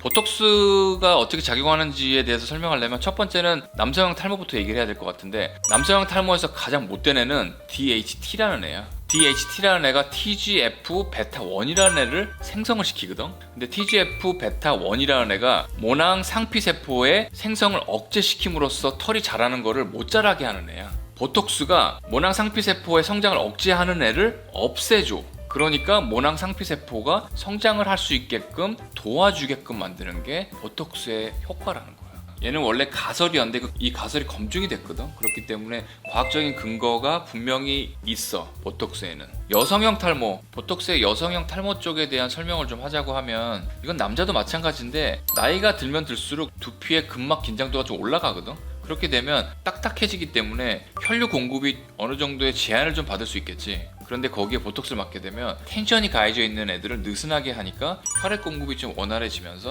보톡스가 어떻게 작용하는지에 대해서 설명하려면 첫 번째는 남성형 탈모부터 얘기를 해야 될 것 같은데 남성형 탈모에서 가장 못된 애는 DHT라는 애야. DHT라는 애가 TGF 베타 1이라는 애를 생성을 시키거든. 근데 TGF 베타 1이라는 애가 모낭 상피 세포의 생성을 억제시킴으로써 털이 자라는 거를 못 자라게 하는 애야. 보톡스가 모낭 상피 세포의 성장을 억제하는 애를 없애줘. 그러니까 모낭 상피 세포가 성장을 할 수 있게끔 도와주게끔 만드는 게 보톡스의 효과라는 거야. 얘는 원래 가설이었는데 그이 가설이 검증이 됐거든. 그렇기 때문에 과학적인 근거가 분명히 있어. 보톡스에는. 여성형 탈모, 보톡스의 여성형 탈모 쪽에 대한 설명을 좀 하자고 하면 이건 남자도 마찬가지인데 나이가 들면 들수록 두피의 근막 긴장도가 좀 올라가거든. 그렇게 되면 딱딱해지기 때문에 혈류 공급이 어느 정도의 제한을 좀 받을 수 있겠지. 그런데 거기에 보톡스를 맞게 되면 텐션이 가해져 있는 애들을 느슨하게 하니까 혈액 공급이 좀 원활해지면서